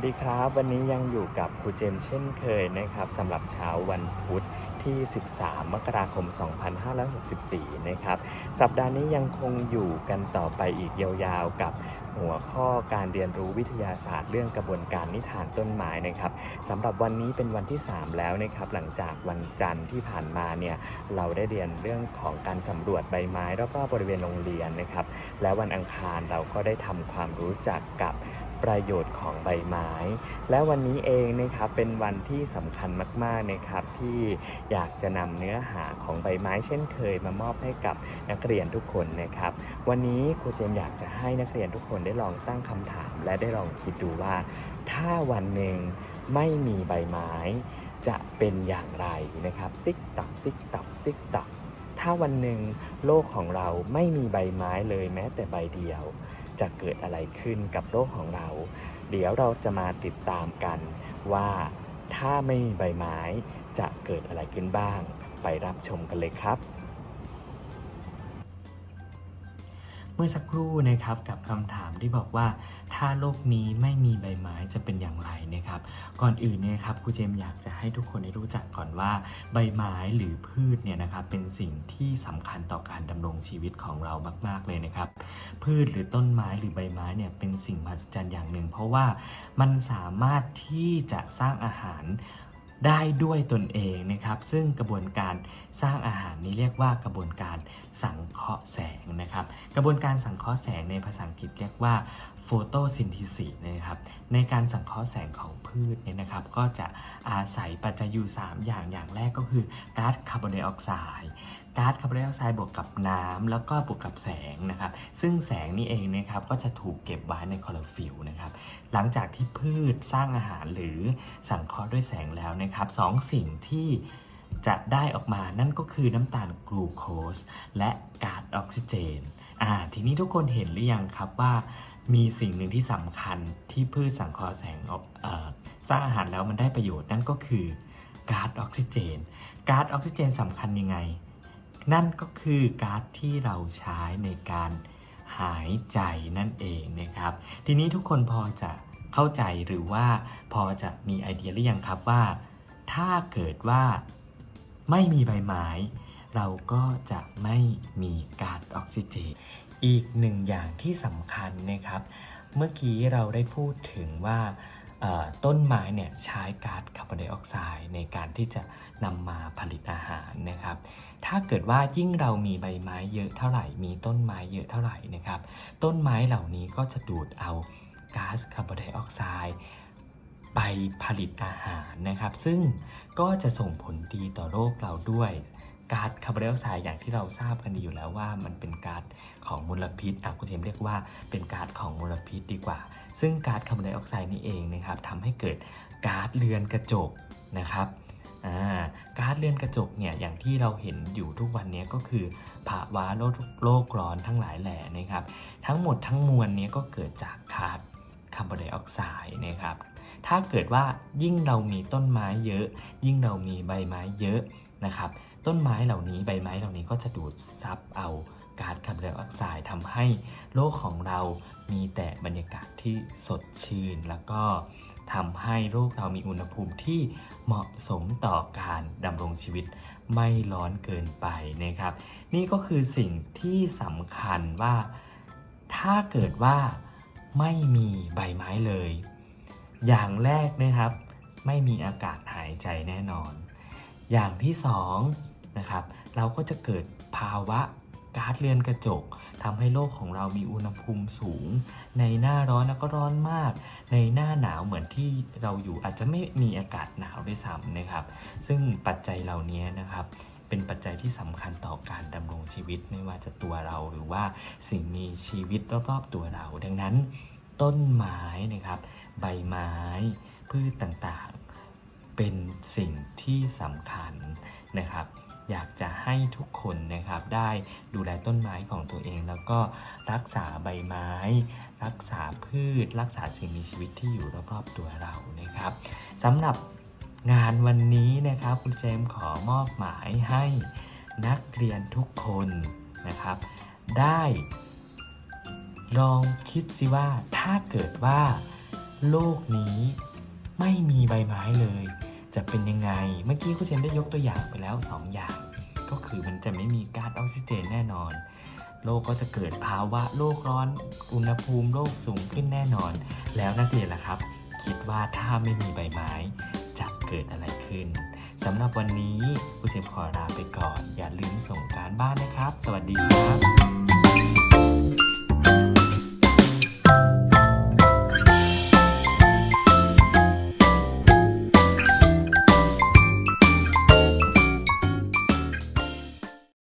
วัสดีครับ วันนี้ยังอยู่กับครูเจมเช่นเคยนะครับสำหรับเช้าวันพุธที่ 13 มกราคม 2564 นะครับ สัปดาห์นี้ยังคงอยู่กันต่อไปอีกยาวๆ กับหัวข้อการเรียนรู้วิทยาศาสตร์เรื่องกระบวนการนิทานต้นไม้นะครับสำหรับวันนี้เป็นวันที่ 3 แล้วนะครับ หลังจากวันจันทร์ที่ผ่านมาเนี่ยเราได้เรียนเรื่องของการสำรวจใบไม้รอบๆบริเวณโรงเรียนนะครับ และวันอังคารเราก็ได้ทำความรู้จักกับประโยชน์ของใบไม้และวันนี้เองนะครับเป็นวันที่สำคัญมากๆนะครับที่อยากจะนำเนื้อหาของใบไม้เช่นเคยมามอบให้กับนักเรียนทุกคนนะครับ วันนี้ครูเจมอยากจะให้นักเรียนทุกคนได้ลองตั้งคำถาม และได้ลองคิดดูว่า ถ้าวันหนึ่งไม่มีใบไม้ จะเป็นอย่างไรนะครับ ติ๊กตักติ๊กตักติ๊กตักถ้าวันหนึ่งโลกของเราไม่มีใบไม้เลยแม้แต่ใบเดียว จะเกิดอะไรขึ้นกับโลกของเรา เดี๋ยวเราจะมาติดตามกันว่าถ้าไม่มีใบไม้จะเกิดอะไรขึ้นบ้าง ไปรับชมกันเลยครับ เมื่อสักครู่นะครับกับคำถามที่บอกว่า ถ้าโลกนี้ไม่มีใบไม้จะเป็นอย่างไรนะครับ ก่อนอื่นเนี่ยครับครูเจมอยากจะให้ทุกคนได้รู้จักก่อนว่า ใบไม้หรือพืชเนี่ยนะครับเป็นสิ่งที่สำคัญต่อการดำรงชีวิตของเรามากๆเลยนะครับ พืชหรือต้นไม้หรือใบไม้เนี่ยเป็นสิ่งมหัศจรรย์อย่างหนึ่ง เพราะว่ามันสามารถที่จะสร้างอาหาร ได้ด้วยตนเองนะครับ ซึ่งกระบวนการสร้างอาหารนี้เรียกว่ากระบวนการสังเคราะห์แสงนะครับ กระบวนการสังเคราะห์แสงในภาษาอังกฤษเรียกว่าโฟโตซิน h ิส s นะครับ ในการสังเคราะห์แสงของพืชเนี่ยนะครับ ก็จะอาศัยปัจจัยอยู่ 3 อย่างอย่างแรกก็คือก๊าซคาร์บอนไดออกไซด์ก๊าซคาร์บอนไดออกไซด์บวกกับน้ำแล้วก็บวกกับแสงนะครับ ซึ่งแสงนี่เองนะครับก็จะถูกเก็บไว้ในคลอโรฟิลล์นะครับ หลังจากที่พืชสร้างอาหารหรือสังเคราะห์ด้วยแสงแล้วนะครับสองสิ่งที่จะได้ออกมานั่นก็คือน้ำตาลกลูโคสและก๊าซออกซิเจนอ่าทีนี้ทุกคนเห็นหรือยังครับว่ามีสิ่งหนึ่งที่สำคัญที่พืชสังเคราะห์แสงออกออสร้างอาหารแล้วมันได้ประโยชน์นั่นก็คือก๊าซออกซิเจนก๊าซออกซิเจนสำคัญยังไง นั่นก็คือก๊าซที่เราใช้ในการหายใจนั่นเองนะครับ ทีนี้ทุกคนพอจะเข้าใจหรือว่าพอจะมีไอเดียหรือยังครับว่า ถ้าเกิดว่าไม่มีใบไม้ เราก็จะไม่มีก๊าซออกซิเจน อีกหนึ่งอย่างที่สำคัญนะครับ เมื่อกี้เราได้พูดถึงว่าต้นไม้เนี่ยใช้ก๊าซคาร์บอนไดออกไซด์ในการที่จะนำมาผลิตอาหารนะครับ ถ้าเกิดว่ายิ่งเรามีใบไม้เยอะเท่าไหร่ มีต้นไม้เยอะเท่าไหร่นะครับ ต้นไม้เหล่านี้ก็จะดูดเอาก๊าซคาร์บอนไดออกไซด์ ไปผลิตอาหารนะครับ ซึ่งก็จะส่งผลดีต่อโลกเราด้วยก๊าซคาร์บอนไดออกไซด์อย่างที่เราทราบกันดีอยู่แล้วว่ามันเป็นก๊าซของมลพิษอะคุณเจมเรียกว่าเป็นก๊าซของมลพิษดีกว่า ซึ่งก๊าซคาร์บอนไดออกไซด์นี่เองนะครับทำให้เกิดก๊าซเรือนกระจกนะครับก๊าซเรือนกระจกเนี่ยอย่างที่เราเห็นอยู่ทุกวันนี้ก็คือภาวะโลกโลกร้อนทั้งหลายแหล่นะครับ ทั้งหมดทั้งมวลนี้ก็เกิดจากก๊าซ คาร์บอนไดออกไซด์นะครับ ถ้าเกิดว่ายิ่งเรามีต้นไม้เยอะ ยิ่งเรามีใบไม้เยอะนะครับ ต้นไม้เหล่านี้ใบไม้เหล่านี้ก็จะดูดซับเอาก๊าซคาร์บอนไดออกไซด์ทำให้โลกของเรามีแต่บรรยากาศที่สดชื่น แล้วก็ทำให้โลกเรามีอุณหภูมิที่เหมาะสมต่อการดำรงชีวิตไม่ร้อนเกินไปนะครับ นี่ก็คือสิ่งที่สำคัญว่าถ้าเกิดว่า ไม่มีใบไม้เลย อย่างแรกนะครับ ไม่มีอากาศหายใจแน่นอน อย่างที่สองนะครับ เราก็จะเกิดภาวะก๊าซเรือนกระจกทำให้โลกของเรามีอุณหภูมิสูง ในหน้าร้อนแล้วก็ร้อนมาก ในหน้าหนาวเหมือนที่เราอยู่อาจจะไม่มีอากาศหนาวด้วยซ้ำนะครับ ซึ่งปัจจัยเหล่านี้นะครับ เป็นปัจจัยที่สำคัญต่อการดำรงชีวิตไม่ว่าจะตัวเราหรือว่าสิ่งมีชีวิตรอบๆตัวเรา ดังนั้น ต้นไม้นะครับ ใบไม้พืชต่างๆ เป็นสิ่งที่สำคัญนะครับอยากจะให้ทุกคนนะครับได้ดูแลต้นไม้ของตัวเอง แล้วก็รักษาใบไม้ รักษาพืช รักษาสิ่งมีชีวิตที่อยู่รอบๆตัวเรานะครับสำหรับ งานวันนี้นะครับคุณเจมส์ขอมอบหมายให้นักเรียนทุกคนนะครับ ได้ลองคิดสิว่าถ้าเกิดว่า โลกนี้ไม่มีใบไม้เลย จะเป็นยังไง เมื่อกี้ครูเจมได้ยกตัวอย่างไปแล้ว 2 อย่าง ก็คือมันจะไม่มีก๊าซออกซิเจนแน่นอน โลกก็จะเกิดภาวะโลกร้อน อุณหภูมิโลกสูงขึ้นแน่นอน แล้วนักเรียนล่ะครับ คิดว่าถ้าไม่มีใบไม้ จะเกิดอะไรขึ้นสำหรับวันนี้ผู้เจมขอลาไปก่อน อย่าลืมส่งการบ้านนะครับ สวัสดีครับ